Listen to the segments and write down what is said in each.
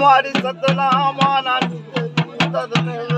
મારી સતના માના ઉતરને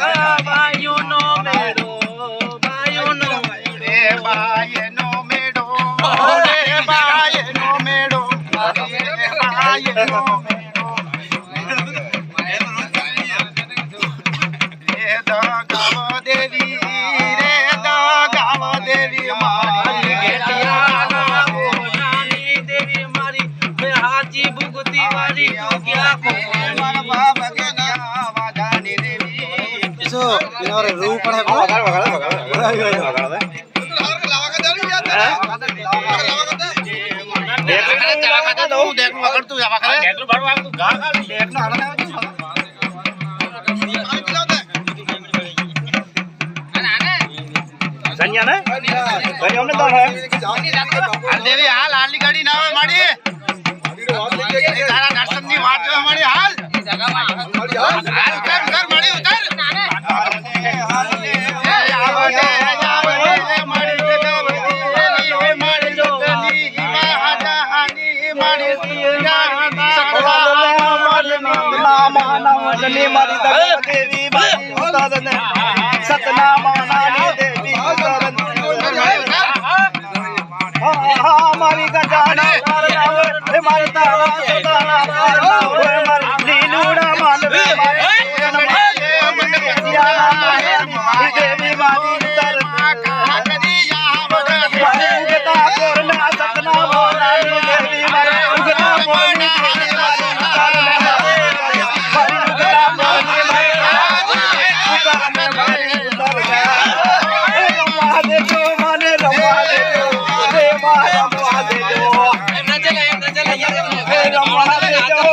રે બાયનો વગાડ વગાડ બાયનો દેવી રે દગાવ દેવી મારી ગેટિયાના મોનાની દેવી મારી મેં હાજી ભૂગતી વાળી તું ના દેવી હાલ હાલની ગાડી ના આવે માનવની મારી દગા દેવી મારી ઉતારને, સતના માનાની દેવી ઉતારને. હા, હા, મારી ગજાના મારી તારા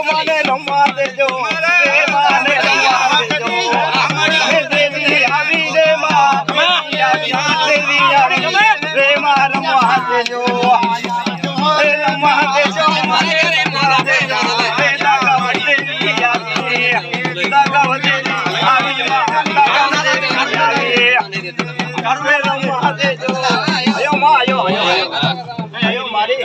મને રમવા દેજો, હે રમવા દેજો. દેવી આવી રે મા, દેવી આવી, રે મા રમવા દેજો. રમવા દેજો, મને રમવા દેજો. મારી